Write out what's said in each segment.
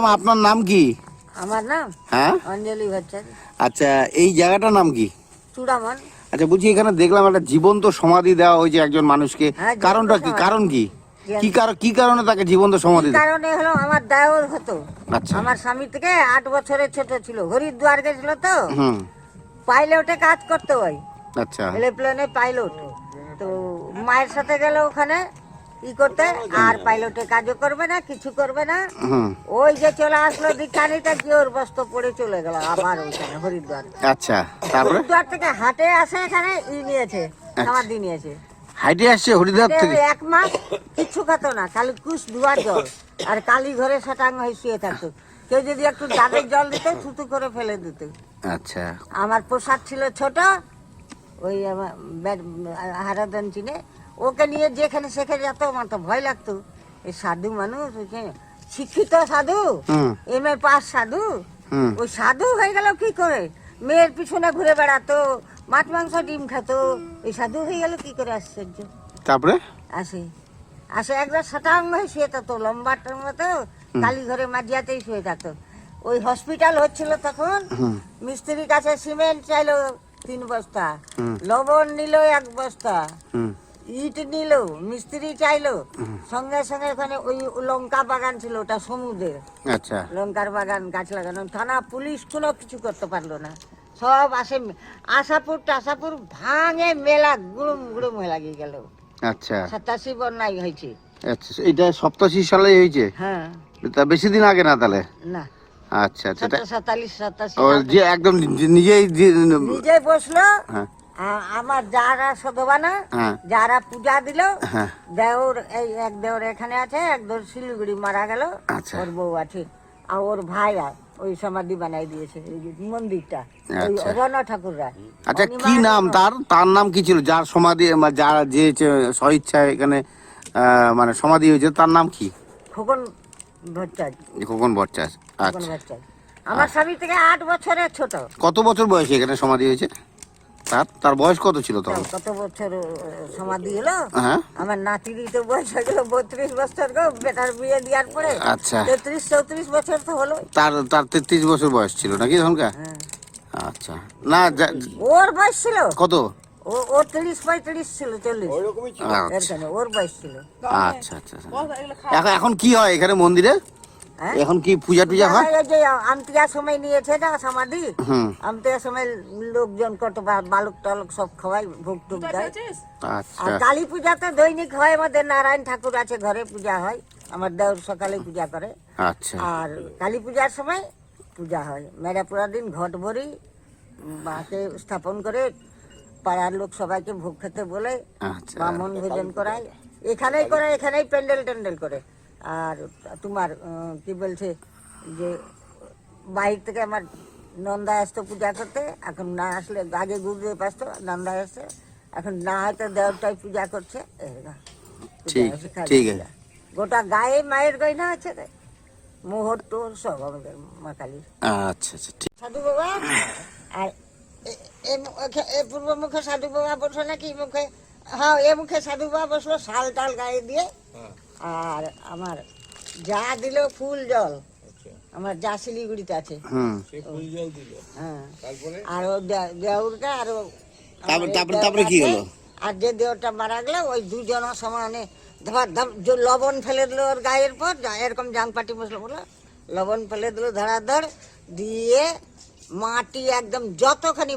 বললাম আপনার নাম কি? আমার নাম হ্যাঁ? অঞ্জলি ভট্টাচার্য। আচ্ছা এই জায়গাটার নাম কি? চূড়ামন। আচ্ছা বলছি এখানে দেখলাম একটা জীবন্ত সমাধি দেওয়া হয়েছে একজন মানুষকে। হ্যাঁ, কারণটা কি? কারণ কি? কি কারণ কি কারণে তাকে জীবন্ত সমাধি? কারণে হলো? আমার দেওর হতো। আচ্ছা। আমার স্বামী থেকে আট বছরের ছোট ছিল। হরিদ্বার গেছিল তো। হুম। পাইলটে কাজ করতে হয়। আচ্ছা। এরোপ্লেনে পাইলট। তো মায়ের সাথে গেল ওখানে। ই করতে আর পাইলটে কাজও করবে না কিছু করবে না। ওই যে চলে আসলো কি ওর পড়ে চলে গেল আবার ওইখানে হরিদ্বার। আচ্ছা তারপরে? হরিদ্বার থেকে হাটে আসে এখানে ই নিয়েছে সমাধি নিয়েছে। হাইটে আসছে হরিদ্বার থেকে? এক মাস কিচ্ছু খেত না খালি কুশ ধোয়ার জল আর কালি ঘরে সাটাং হয়ে শুয়ে থাকতো। কেউ যদি একটু ডাবের জল দিত থুতু করে ফেলে দিত। আচ্ছা। আমার প্রসাদ ছিল ছোট ওই আমার হারাদন চিনে ওকে নিয়ে যেখানে সেখানে যেত আমার তো ভয় লাগতো। এই সাধু মানুষ শিক্ষিত সাধু এম এ পাস সাধু ওই সাধু হয়ে গেল কি করে? মেয়ের পিছনে ঘুরে বেড়াতো মাছ মাংস ডিম খেতো ওই সাধু হয়ে গেল কি করে আশ্চর্য? তারপরে? আসে। আসে একবার শতাঙ্গ হয়ে শুয়ে থাকতো লম্বাটার মতো কালী ঘরে মাঝিয়াতেই শুয়ে থাকতো। ওই হসপিটাল হচ্ছিল তখন মিস্ত্রির কাছে সিমেন্ট চাইলো তিন বস্তা লবণ নিল এক বস্তা ইট নিল মিস্ত্রি চাইলো। সঙ্গে সঙ্গে ওখানে ওই লঙ্কা বাগান ছিল ওটা সমুদ্রের। আচ্ছা। লঙ্কার বাগান গাছ লাগানো। থানা পুলিশ কোনো কিছু করতে পারল না। সব আসে আশাপুর টাশাপুর ভাঙে মেলা গুড়ুম গুড়ুম হয়ে লাগিয়ে গেল। আচ্ছা। সাতাশি বন্যায় হয়েছে। আচ্ছা এটা সপ্তাশি সালে হয়েছে? হ্যাঁ। তা বেশি দিন আগে না তাহলে? না। আচ্ছা আচ্ছা সাতালিশ সাতাশি যে একদম নি- নিজেই বসল। হ্যাঁ। আমার যারা সধবা না হ্যাঁ। যারা পূজা দিল হ্যাঁ। দেওর এই এক দেওর এখানে আছে এক দেওর শিলিগুড়ি মারা গেল আচ্ছা। ওর বউ আছে। আর ওর ভাই আর ওই সমাধি বানাই দিয়েছে মন্দিরটা আচ্ছা। রণ ঠাকুররা। আচ্ছা কি নাম তার? তার নাম কি ছিল? যার সমাধি যার যে স্বইচ্ছায় এখানে মানে সমাধি হয়েছে তার নাম কি? খোকন ভট্টাচার্য। খোকন ভট্টাচার্য আচ্ছা। আমার স্বামী থেকে আট বছরের ছোট। কত বছর বয়সে এখানে সমাধি হয়েছে? তার তার বয়স কত ছিল তখন কত বছর সমাধি হলো হ্যাঁ। আমার নাতিরই তো বয়স হয়ে গেল বত্রিশ বছর গো বেটার বিয়ে দেওয়ার পরে। আচ্ছা। তেত্রিশ চৌত্রিশ বছর তো হলো। তার তার তেত্রিশ বছর বয়স ছিল নাকি তখনকার? হ্যাঁ। আচ্ছা। না ওর বয়স ছিল? কত? ও ও তিরিশ পঁয়ত্রিশ ছিল চল্লিশ। আচ্ছা। ওর বয়স ছিল। আচ্ছা আচ্ছা আচ্ছা। এখন এখন কি হয় এখানে মন্দিরে? এখন কি পূজা টুজা হয়? এই যে আমতিয়ার সময় নিয়েছে না সমাধি? হুম। আমতিয়ার সময় লোকজন কত বালুক টালুক সব খাওয়াই ভোগ টুক দেয়। আর আচ্ছা। কালী পূজাতে দৈনিক হয় আমাদের নারায়ণ ঠাকুর আছে ঘরে পূজা হয় আমার দেওর সকালে পূজা করে। আচ্ছা। আর কালী পূজার সময় পূজা হয়। মেরা পুরা দিন ঘট ভরি মাকে স্থাপন করে পাড়ার লোক সবাইকে ভোগ খেতে বলে আচ্ছা। ব্রাহ্মণ ভোজন করায়। এখানেই করে এখানেই প্যান্ডেল ট্যান্ডেল করে। আর তোমার কি বলছে যে বাইর থেকে আমার নন্দা আসতো পূজা করতে এখন না আসলে আগে গুরুদেব আসতো নন্দা আসছে এখন না হয়তো দেওরটাই পূজা করছে ঠিক। আছে গোটা গায়ে মায়ের গয়না আছে রে মোহর টোর সব আমাদের মা কালীর। আচ্ছা আচ্ছা ঠিক। সাধু বাবা আর এ- এ মুখে এ পূর্ব মুখে সাধু বাবা বসল নাকি মুখে হ্যাঁ এ মুখে সাধু বাবা বসল শাল টাল গায়ে দিয়ে। আর আমার যা দিল ফুল জল আমার যা শিলিগুড়িতে আছে। হ্যাঁ। আর ও দেউরটা আর তারপরে- তারপরে- তারপরে কি হলো? আর যে দেওরটা মারা গেল ওই দুজন সমানে লবণ ফেলে দিল ওর গায়ের পর এরকম জাং পাটি মশলা বলো লবণ ফেলে দিল ধরাধর দিয়ে মাটি একদম যতখানি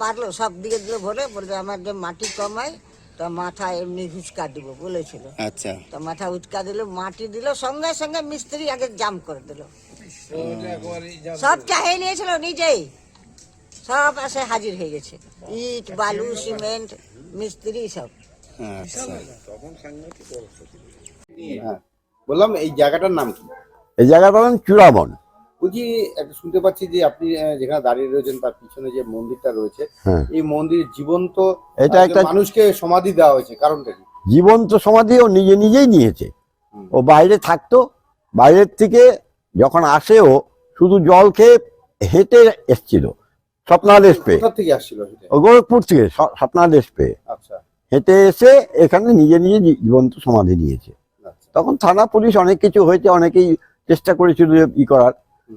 পারল সব দিয়ে দিল ভরে বলছে আমার যে মাটি কমাই তো মাথা এমনি ঘুচকা দিব বলেছিল। আচ্ছা। তো মাথা উচকা দিল মাটি দিল সঙ্গে সঙ্গে মিস্ত্রি আগে জাম করে দিল। সব চাহিয়ে নিয়েছিল নিজেই। সব আসে হাজির হয়ে গেছে। ইট বালু সিমেন্ট মিস্ত্রি সব। আচ্ছা। হ্যাঁ। বললাম এই জায়গাটার নাম কি? এই জায়গাটার নাম চূড়াবন বলছি একটা শুনতে পাচ্ছি যে আপনি যেখানে দাঁড়িয়ে রয়েছেন তার পিছনে যে মন্দিরটা রয়েছে হ্যাঁ। এই মন্দির জীবন্ত এটা একটা মানুষকে সমাধি দেওয়া হয়েছে কারণটা কি? জীবন্ত সমাধি ও নিজে নিজেই নিয়েছে। ও বাইরে থাকতো বাইরের থেকে যখন আসে ও শুধু জল খেয়ে হেঁটে এসছিল স্বপ্নাদেশ পেয়ে। থেকে আসছিল ও গোরখপুর থেকে স্বপ্নাদেশ পেয়ে। আচ্ছা। হেঁটে এসে এখানে নিজে নিজে জীবন্ত সমাধি নিয়েছে। আচ্ছা। তখন থানা পুলিশ অনেক কিছু হয়েছে অনেকেই চেষ্টা করেছিল ই করার।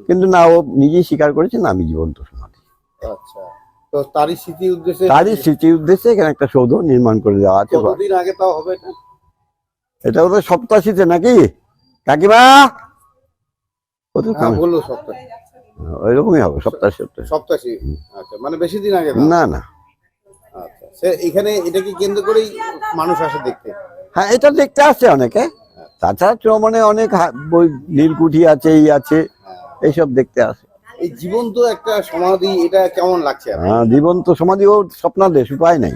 কিন্তু না ও নিজেই স্বীকার করেছে না আমি জীবন্ত সমাধি। আচ্ছা। তো তারই স্মৃতি উদ্দেশ্যে তারই স্মৃতির উদ্দেশ্যে এখানে একটা সৌধ নির্মাণ করে দেওয়া আছে। কতদিন আগে তাও হবে এটা? এটা ওদের সপ্তাশীতে নাকি? কাকিমা! হ্যাঁ বলল সপ্তাহ ওইরকমই হবে সপ্তাহ সপ্তাহ সপ্তাশি। আচ্ছা মানে বেশি দিন আগে না না। আচ্ছা এখানে এটাকে কেন্দ্র করেই মানুষ আসে দেখতে? হ্যাঁ এটা দেখতে আসছে অনেকে। তাছাড়া চৌমানে অনেক নীলকুঠি আছে এই আছে। হ্যাঁ। এইসব দেখতে আসে এই জীবন্ত একটা সমাধি এটা কেমন লাগছে? হ্যাঁ জীবন্ত সমাধি ও স্বপ্নাদেশ উপায় নাই